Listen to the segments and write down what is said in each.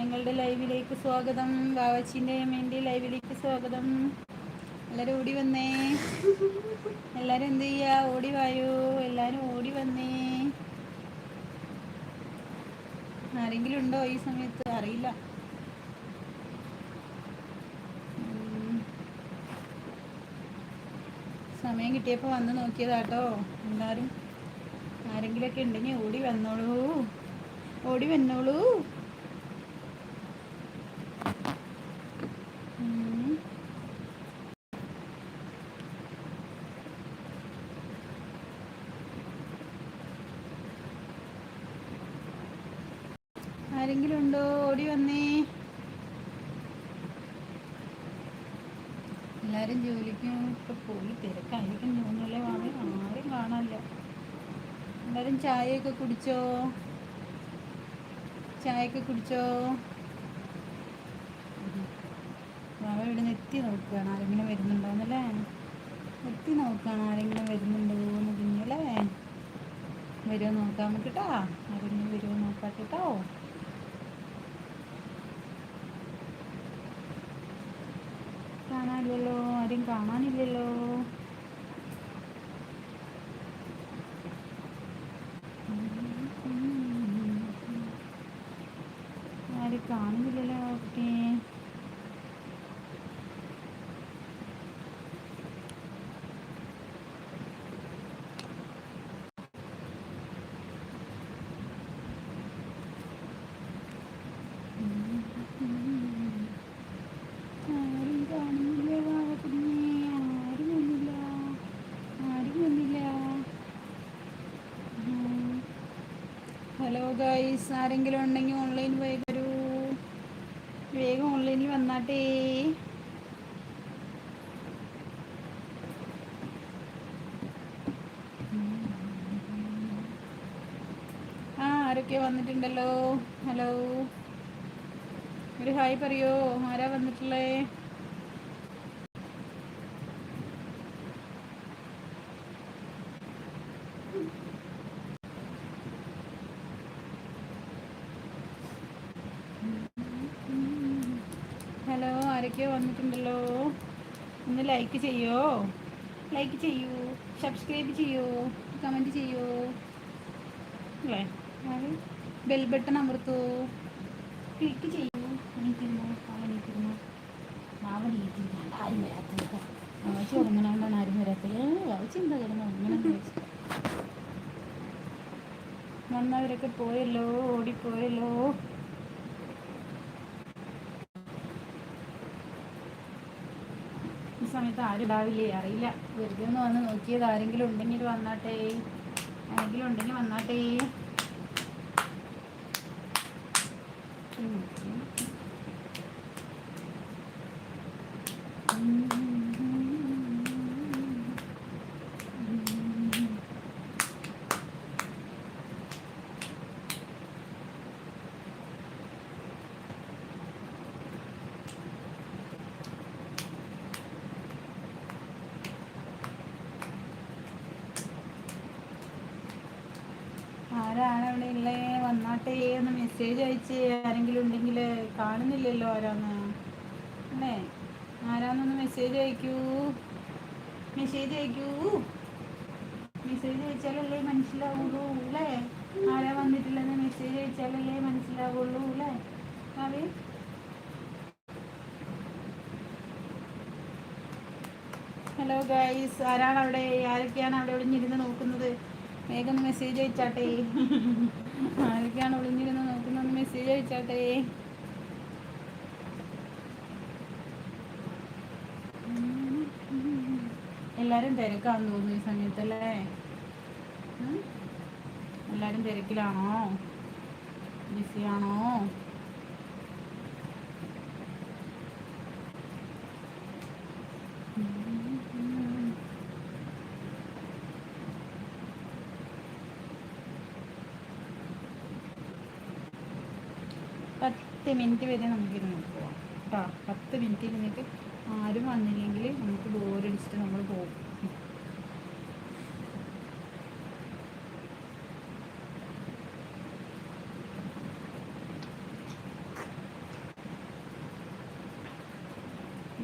ഞങ്ങളുടെ ലൈവിലേക്ക് സ്വാഗതം. വാവച്ചിന്റെ അമ്മേന്റെ ലൈവിലേക്ക് സ്വാഗതം. എല്ലാവരും ഓടി വന്നേ. എല്ലാവരും എന്ത് ചെയ്യാ? ഓടി വായോ. എല്ലാവരും ഓടി വന്നേ. ആരെങ്കിലും ഉണ്ടോ ഈ സമയത്ത്? അറിയില്ല. സമയം കിട്ടിയപ്പോൾ വന്ന് നോക്കിയതാട്ടോ. എല്ലാവരും ആരെങ്കിലുമൊക്കെ ഉണ്ടെങ്കിൽ ഓടി വന്നോളൂ. ഓടി വന്നോളൂ. ആരെങ്കിലും ഉണ്ടോ ഓടി വന്നേ. എല്ലാരും ജോലിക്കും ഇപ്പൊ പോയി. തിരക്കായിരിക്കും. തോന്നുന്നല്ലേ വാങ്ങി. ആരും കാണാനില്ല. എല്ലാരും ചായയൊക്കെ കുടിച്ചോ? ചായയൊക്കെ കുടിച്ചോ? വാവ ഇവിടെ നെത്തി നോക്കുകയാണ്. ആരെങ്കിലും വരുന്നുണ്ടോന്നല്ലേ? നെത്തി നോക്കുകയാണ്. ആരെങ്കിലും വരുന്നുണ്ടോ എന്ന് അല്ലേ? വരുമോ നോക്കാൻ പറ്റട്ടോ ആരെങ്കിലും വരുമോ നോക്കാട്ടോ കാണാനില്ലല്ലോ ആരും കാണാനില്ലല്ലോ ആരും കാണുന്നില്ലല്ലോ കുട്ടി ഹലോ ഗൈസ് ആരെങ്കിലും ഉണ്ടെങ്കിൽ ഓൺലൈൻ പോയി വരൂ. വേഗം ഓൺലൈനിൽ വന്നാട്ടേ. ആ ആരൊക്കെ വന്നിട്ടുണ്ടല്ലോ? ഹലോ ഒരു ഹായ് പറയോ ആരാ വന്നിട്ടുള്ളേ ഹലോ ആരൊക്കെയോ വന്നിട്ടുണ്ടല്ലോ ഒന്ന് ലൈക്ക് ചെയ്യോ? ലൈക്ക് ചെയ്യൂ. സബ്സ്ക്രൈബ് ചെയ്യൂ. കമന്റ് ചെയ്യൂ. അല്ലേ? Bell button അമർത്തൂ. ക്ലിക്ക് ചെയ്യൂ. എണീറ്റിരുന്നു അവനീറ്റിരുന്നു അവനീറ്റിരുന്നു ആരും വരാത്തത് വായിച്ച് ഉറങ്ങണോണ്ടാണ് ആരും വരാത്തത്. വായിച്ച് എന്താ കിടന്ന് ഉറങ്ങണം? വന്നവരൊക്കെ പോയല്ലോ ഓടിപ്പോയല്ലോ. സമയത്ത് ആരും ഉണ്ടാവില്ലേ? അറിയില്ല. വെറുതെ ഒന്ന് വന്ന് നോക്കിയത് ആരെങ്കിലും ഉണ്ടെങ്കിൽ വന്നാട്ടെ. ആരെങ്കിലും ഉണ്ടെങ്കിൽ വന്നാട്ടെ ആരാണ് അവിടെ ഉള്ളേ വന്നാട്ടെ എന്ന് മെസ്സേജ് അയച്ച് ആരെങ്കിലും ഉണ്ടെങ്കിൽ കാണുന്നില്ലല്ലോ ആരാന്ന്. അല്ലേ? ആരാന്നൊന്ന് മെസ്സേജ് അയക്കൂ. മെസ്സേജ് അയക്കൂ. മെസ്സേജ് അയച്ചാലല്ലേ മനസ്സിലാവുള്ളൂ അല്ലേ? ആരാ വന്നിട്ടില്ലെന്ന് മെസ്സേജ് അയച്ചാലല്ലേ മനസ്സിലാവുള്ളൂ അല്ലേ? അവേ ഹലോ ഗൈസ് ആരാണ് അവിടെ? ആരൊക്കെയാണ് അവിടെ ഒളിഞ്ഞിരുന്ന് നോക്കുന്നത്? വേഗം മെസ്സേജ് അയച്ചാട്ടെ. ആരൊക്കെയാണ് ഒളിഞ്ഞിരുന്ന് നോക്കുന്നത് മെസ്സേജ് അയച്ചാട്ടെ. എല്ലാരും തിരക്കാന്ന് തോന്നുന്നു ഈ സമയത്തല്ലേ? എല്ലാരും തിരക്കിലാണോ? ബിസിയാണോ? പത്ത് മിനിറ്റ് വരെ നമുക്കിരുന്ന് പോവാം. കേട്ടോ പത്ത് മിനിറ്റ് ഇരുന്നിട്ട് ആരും വന്നില്ലെങ്കിൽ നമുക്ക് ബോറടിച്ചിട്ട് നമ്മൾ പോകും.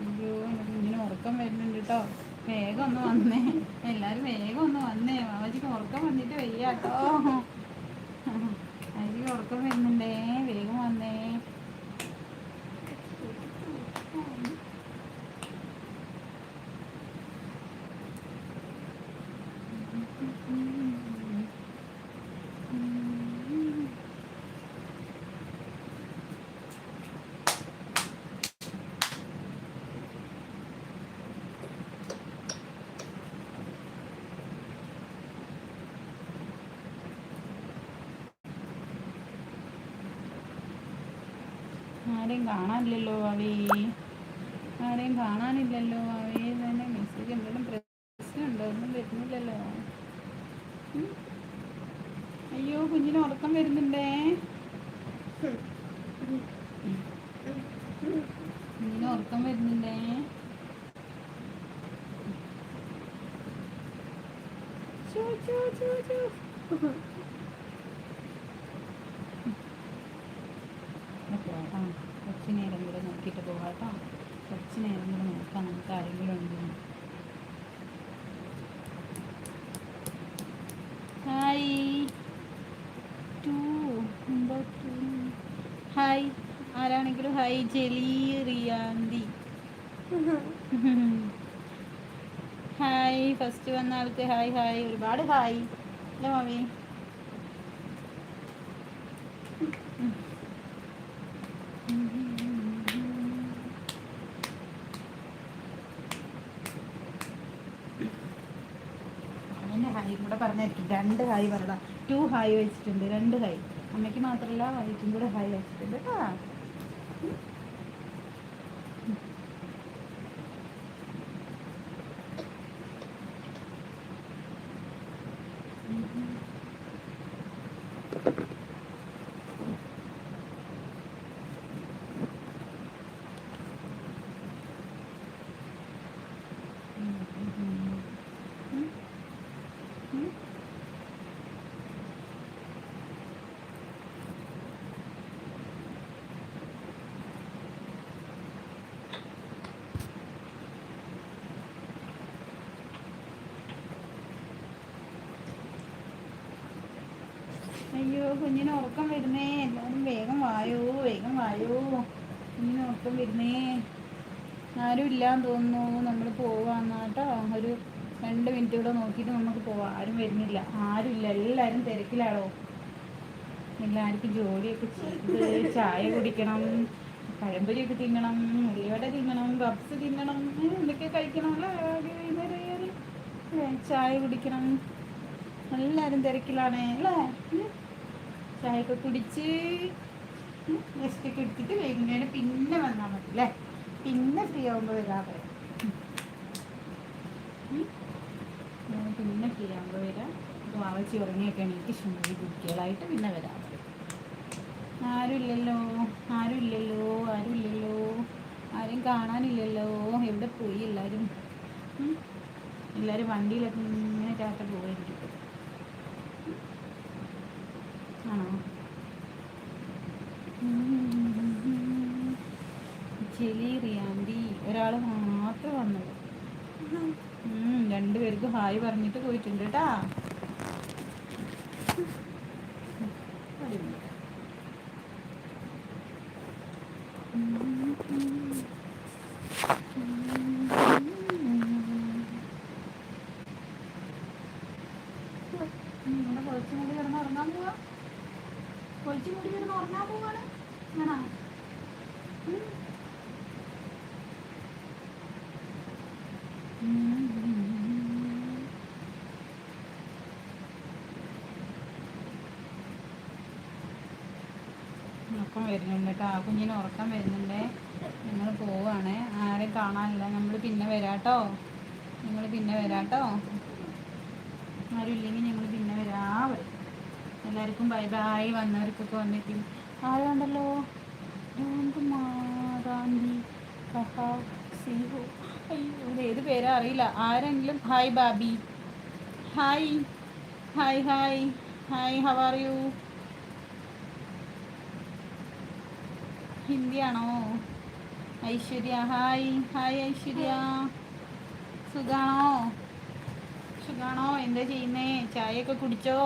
അയ്യോ ഇങ്ങനെ ഉറക്കം വരുന്നുണ്ട് കേട്ടോ വേഗം ഒന്ന് വന്നേ. എല്ലാരും വേഗം ഒന്ന് വന്നേ. മാമജിക്ക് ഉറക്കം വന്നിട്ട് വയ്യാട്ടോ. അരി ഉറക്കം വരുന്നുണ്ടേ. ആരെയും കാണാനില്ലല്ലോ ഭാവി. ആരെയും കാണാനില്ലല്ലോ ഭാവി. തന്നെ മെസ്സേജ് എന്തെങ്കിലും പ്രശ്നമുണ്ടോ ഒന്നും വരുന്നില്ലല്ലോ. അയ്യോ കുഞ്ഞിന് ഉറക്കം വരുന്നുണ്ടേ? കുഞ്ഞിന് ഉറക്കം വരുന്നുണ്ടേ? ചോ ചോ ചോ ചോ പോകാം കുറച്ച് നേരം കൂടെ നോക്കിയിട്ട് പോകാം കേട്ടോ. കുറച്ച് നേരം കൂടെ നോക്കാം നമുക്ക് ആരെങ്കിലും ഉണ്ടോ ഹായ് ഹായ് ആരാണെങ്കിലും ഹായ് ജലി റിയാന്തി. ഹായ് ഫസ്റ്റ് വന്ന ആൾക്ക് ഹായ് ഹായ് ഒരുപാട് ഹായ് അല്ലേ മാമി? ഹായും കൂടെ പറഞ്ഞായിരിക്കും. രണ്ട് ഹൈ പറയടാ ടു. ഹൈ വെച്ചിട്ടുണ്ട്. രണ്ട് ഹൈ അമ്മയ്ക്ക് മാത്രമല്ല വൈക്കും കൂടെ ഹൈ വെച്ചിട്ടുണ്ട് കേട്ടോ അയ്യോ കുഞ്ഞിന് ഉറക്കം വരുന്നേ. എല്ലാവരും വേഗം വായോ വേഗം വായോ. കുഞ്ഞിന് ഉറക്കം വരുന്നേ. ആരും ഇല്ലാന്ന് തോന്നുന്നു. നമ്മൾ പോവാന്ന് കേട്ടോ ഒരു രണ്ട് മിനിറ്റ് കൂടെ നോക്കിയിട്ട് നമുക്ക് പോവാം. ആരും വരുന്നില്ല. ആരും ഇല്ല. എല്ലാവരും തിരക്കിലാണോ? എല്ലാവർക്കും ജോലിയൊക്കെ ചെയ്ത് ചായ കുടിക്കണം പഴംപൊരിയൊക്കെ തിന്നണം ഉള്ളിവട തിന്നണം പപ്സ് തിന്നണം എന്തൊക്കെ കഴിക്കണം? അല്ലേ വൈകുന്നേരം ചായ കുടിക്കണം. എല്ലാവരും തിരക്കിലാണ് അല്ലേ? ചായയൊക്കെ കുടിച്ച് റെസ്റ്റൊക്കെ എടുത്തിട്ട് വൈകുന്നേരം പിന്നെ വന്നാൽ മതി അല്ലേ പിന്നെ ഫ്രീ ആകുമ്പോൾ വരാൻ പറയാം. പിന്നെ ഫ്രീ ആകുമ്പോൾ വരാം. വാവച്ചി ഉറങ്ങിയൊക്കെ എനിക്ക് ശുണ്ടി കുട്ടികളായിട്ട് പിന്നെ വരാൻ പറയും. ആരുമില്ലല്ലോ? ആരുമില്ലല്ലോ? ആരുമില്ലല്ലോ? ആരും കാണാനില്ലല്ലോ? എവിടെ പോയി എല്ലാവരും എല്ലാവരും വണ്ടിയിലൊക്കെ ഇങ്ങനെ ചാട്ട പോകാനിരിക്കും ചെലി ഒരാൾ മാത്രം വന്നത്. രണ്ടുപേർക്ക് ഹായ് പറഞ്ഞിട്ട് പോയിട്ടുണ്ട് കേട്ടാ നിങ്ങളുടെ കുറച്ചും കൂടി കിടന്ന് ഉറങ്ങാൻ പോവാ കുറച്ചും കൂടി കിടന്ന് ഉറങ്ങാൻ പോവാണ് ആണോ ഉം. ഉറക്കം വരുന്നുണ്ട് കേട്ടോ. ആ കുഞ്ഞിന് ഉറക്കം വരുന്നുണ്ട്. നിങ്ങൾ പോവാണ്. ആരെയും കാണാനില്ല. നമ്മൾ പിന്നെ വരാട്ടോ നിങ്ങൾ പിന്നെ വരാട്ടോ ആരും ഇല്ലെങ്കിൽ ഞങ്ങൾ പിന്നെ വരാ. എല്ലാവർക്കും ബൈ ബൈ വന്നവർക്കൊക്കെ വന്നിട്ട് ആരുണ്ടല്ലോ? സിഹു. ഏത് പേരാ അറിയില്ല. ആരെങ്കിലും hi ബാബി. Hi hi hi hi how are you ഹിന്ദിയാണോ? Aishwarya hi hi Aishwarya. സുഖാണോ? സുഖാണോ? എന്താ ചെയ്യുന്നേ? ചായയൊക്കെ കുടിച്ചോ?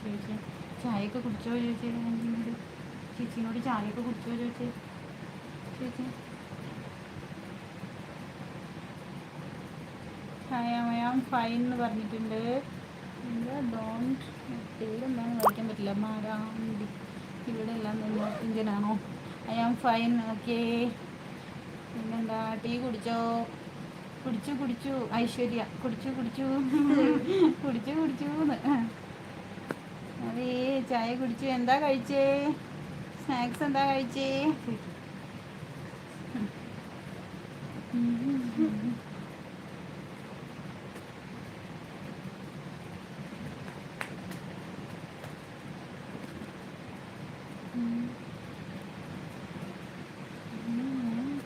ചോദിച്ചേ. ചായയൊക്കെ കുടിച്ചോ? ചോദിച്ചേ. ചേച്ചിനോട് ചായയൊക്കെ കുടിച്ചോ? ചോദിച്ചേ. ചേച്ചി ഹയാമയാം ഫൈൻ എന്ന് പറഞ്ഞിട്ടുണ്ട്. എന്താ? ഡോണ്ട് പേരെന്താണെന്ന് വായിക്കാൻ പറ്റില്ല. മാരാണ്ടി ഇവിടെ എല്ലാം നിന്ന് ഇഞ്ചനാണോ ഐ ആം ഫൈൻ ഓക്കെ പിന്നെന്താ ടീ കുടിച്ചോ? കുടിച്ചു കുടിച്ചു ഐശ്വര്യ. കുടിച്ചു കുടിച്ചു. കുടിച്ചു കുടിച്ചു അതേ ചായ കുടിച്ചു. എന്താ കഴിച്ചേ? സ്നാക്സ് എന്താ കഴിച്ചേ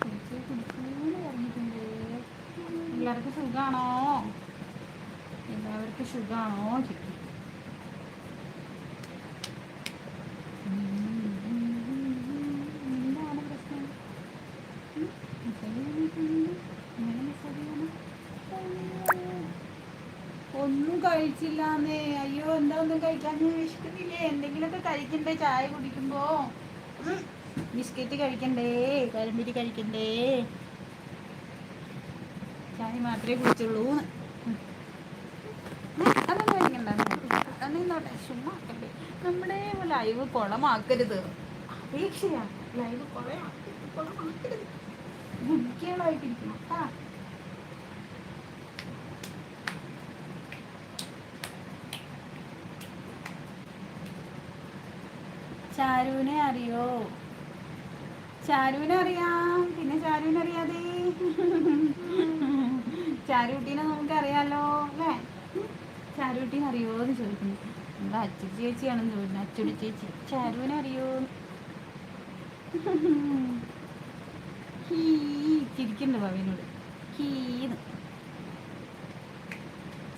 കുടിച്ചു കുടിച്ചു എന്ന് പറഞ്ഞിട്ടുണ്ട് എല്ലാവർക്കും സുഖാണോ? എല്ലാവർക്കും സുഖാണോ? ചോദിക്കും. ഒന്നും കഴിച്ചില്ലാന്നേ. അയ്യോ എന്താ ഒന്നും കഴിക്കാൻ വിശക്കുന്നില്ലേ എന്തെങ്കിലുമൊക്കെ കഴിക്കണ്ടേ? ചായ കുടിക്കുമ്പോ. ബിസ്ക്കറ്റ് കഴിക്കണ്ടേ? കരിമ്പിരി കഴിക്കണ്ടേ? ചായ മാത്രമേ കുടിച്ചുള്ളൂ അതൊന്നും കഴിക്കണ്ട നമ്മുടെ ലൈവ് കുളമാക്കരുത്. അപേക്ഷയാ. ലൈവ് കുളമാക്കരുത്. ചാരുവിനെ അറിയോ? ചാരുവിനെ അറിയാം. പിന്നെ ചാരുവിനെ അറിയാതെ. ചാരുകുട്ടീനെ നമുക്കറിയാലോ അല്ലേ? ചാരുകുട്ടീനെ അറിയോ എന്ന് ചോദിക്കുന്നു. നമ്മുടെ അച്ചു ചേച്ചിയാണെന്ന് ചോദിക്കുന്നത് അച്ചുടി ചേച്ചി ചാരുവിനെ അറിയോ? ചിരിക്കുന്നുണ്ട് ഭവിനോട് ഹീന്ന്.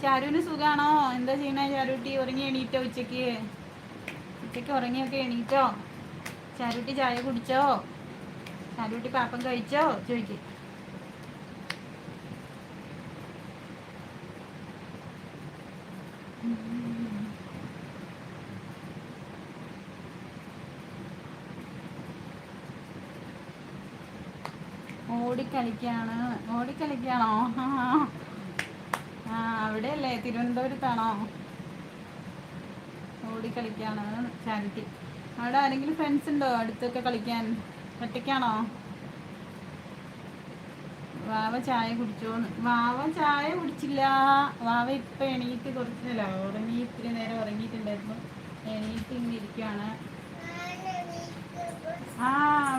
ചാരുവിന് സുഖാണോ? എന്താ ചെയ്യണേ ചാരുട്ടി ഉറങ്ങി എണീറ്റോ ഉച്ചയ്ക്ക് ഉച്ചയ്ക്ക് ഉറങ്ങിയൊക്കെ എണീറ്റോ? ചാരുട്ടി ചായ കുടിച്ചോ? ചാരുട്ടി പാപ്പം കഴിച്ചോ? ചോദിക്ക്. ഓടിക്കളിക്കാണ്. ഓടിക്കളിക്കാണോ? ആ അവിടെ അവിടെയല്ലേ? തിരുവനന്തപുരത്താണോ? ഓടിക്കളിക്കാണ്. ചാരിറ്റി. അവിടെ ആരെങ്കിലും ഫ്രണ്ട്സ് ഉണ്ടോ? അടുത്തൊക്കെ കളിക്കാൻ? ഒറ്റയ്ക്കാണോ? വാവ ചായ കുടിച്ചോന്ന്. വാവ ചായ കുടിച്ചില്ല. വാവ ഇപ്പൊ എണീറ്റ് കുറച്ചില്ല ഉറങ്ങി ഇത്തിരി നേരം ഉറങ്ങിയിട്ടുണ്ടായിരുന്നു. എണീറ്റ് ഇങ്ങനെ ഇരിക്കുകയാണ് ആ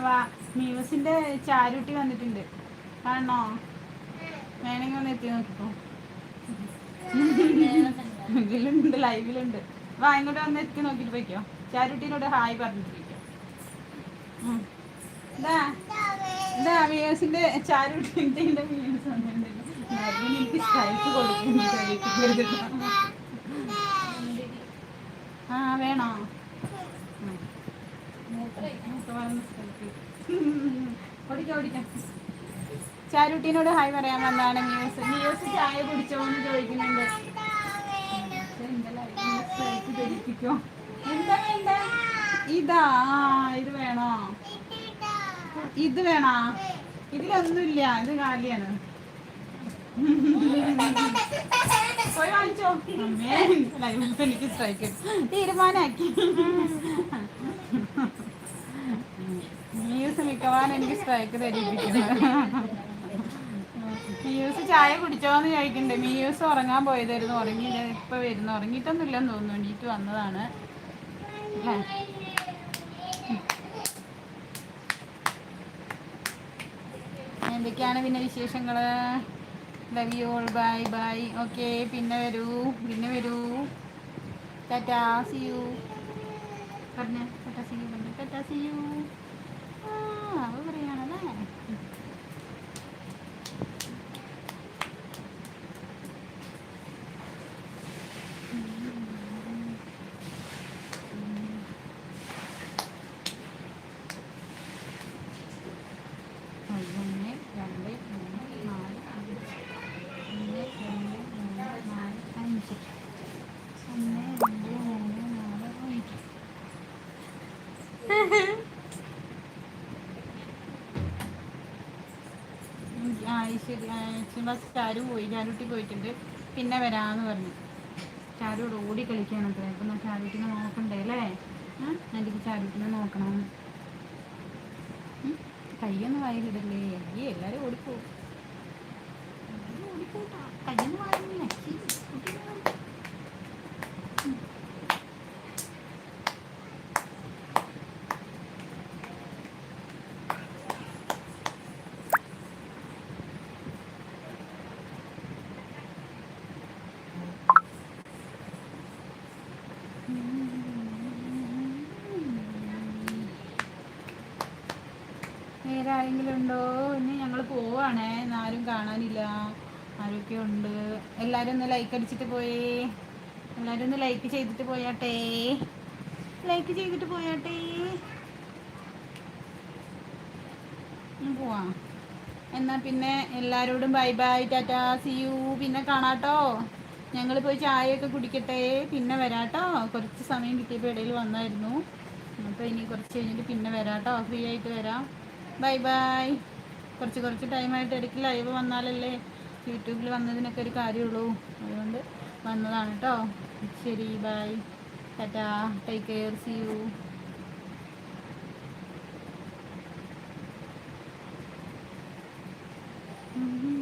വാ. മീവസിന്റെ ചാരുട്ടി വന്നിട്ടുണ്ട്. കാണണോ? വേണമെങ്കിൽ ഒന്ന് എത്തി നോക്കിക്കോ. ഇതിലുണ്ട് ലൈവിലുണ്ട്. വാ ഇങ്ങോട്ട് വന്ന് എത്തി നോക്കിട്ട് പോയിക്കോ. ചാരുട്ടിനോട് ഹായ് പറഞ്ഞിട്ട് പോയിക്കോ ചാരുട്ടീനോട് ഹായ് പറയാൻ വന്നാണ് മ്യൂസ് മ്യൂസ് ചായ കുടിച്ചോന്ന് ചോദിക്കുന്നുണ്ട്. ഇതാ ഇത് വേണോ? ഇത് വേണോ? ഇതിലൊന്നുമില്ല ഇത് കാലിയാണ്. എനിക്ക് സ്ട്രൈക്ക് തീരുമാനാക്കി മ്യൂസ് മിക്കവാറും എനിക്ക് സ്ട്രൈക്ക് ധരിപ്പിക്കുന്നത് മിയൂസ് ചായ കുടിച്ചോന്ന് ചോദിക്കണ്ടേ. മിയൂസ് ഉറങ്ങാൻ പോയതായിരുന്നു. ഉറങ്ങിയില്ല ഇപ്പൊ വരുന്നു. ഉറങ്ങിയിട്ടൊന്നുമില്ലെന്ന് തോന്നുന്നു. എണീറ്റ് വന്നതാണ്. അല്ലേ? എന്തൊക്കെയാണ് പിന്നെ വിശേഷങ്ങൾ love you all bye bye okay പിന്നെ വരൂ. പിന്നെ വരൂ. ടാറ്റാ സി യു പറഞ്ഞു. ടാറ്റാ സി യു പറഞ്ഞു. ടാറ്റാ സി യു ആ അവ പറയാണല്ലേ ഒന്ന് രണ്ട് മൂന്ന് ബസ് ചാരു പോയി ചാരുട്ടി പോയിട്ടുണ്ട്. പിന്നെ വരാന്ന് പറഞ്ഞു. ചാരുവിടെ ഓടി കളിക്കാനൊക്കെ അപ്പം ചാരുട്ടിനെ നോക്കണ്ടേ അല്ലേ? എനിക്ക് ചാരുട്ടിനെ നോക്കണം. കയ്യൊന്നും വായിലിടല്ലേ? അയ്യേ എല്ലാവരും ഓടിപ്പോവും കയ്യൊന്ന് വായിലില്ല ആരെങ്കിലും ഉണ്ടോ ഇനി ഞങ്ങൾ പോവാണേ. ആരും കാണാനില്ല. ആരൊക്കെ ഉണ്ട്? എല്ലാവരും ഒന്ന് ലൈക്ക് അടിച്ചിട്ട് പോയേ. എല്ലാവരും ഒന്ന് ലൈക്ക് ചെയ്തിട്ട് പോയാട്ടെ. ലൈക്ക് ചെയ്തിട്ട് പോയാട്ടെ. പോവാം. എന്നാൽ പിന്നെ എല്ലാവരോടും bye bye tata. See you പിന്നെ കാണാട്ടോ. ഞങ്ങൾ പോയി ചായയൊക്കെ കുടിക്കട്ടെ. പിന്നെ വരാട്ടോ. കുറച്ച് സമയം കിട്ടിയപ്പോൾ ഇടയിൽ വന്നായിരുന്നു. അപ്പോൾ ഇനി കുറച്ച് കഴിഞ്ഞിട്ട് പിന്നെ വരാട്ടോ. ഫ്രീ ആയിട്ട് വരാം. ബൈ ബൈ കുറച്ച് കുറച്ച് ടൈമായിട്ട് ഇടയ്ക്ക് ലൈവ് വന്നാലല്ലേ യൂട്യൂബിൽ വന്നതിനൊക്കെ ഒരു കാര്യമുള്ളൂ. അതുകൊണ്ട് വന്നതാണ് കേട്ടോ ശരി bye tata take care see you Mm-hmm.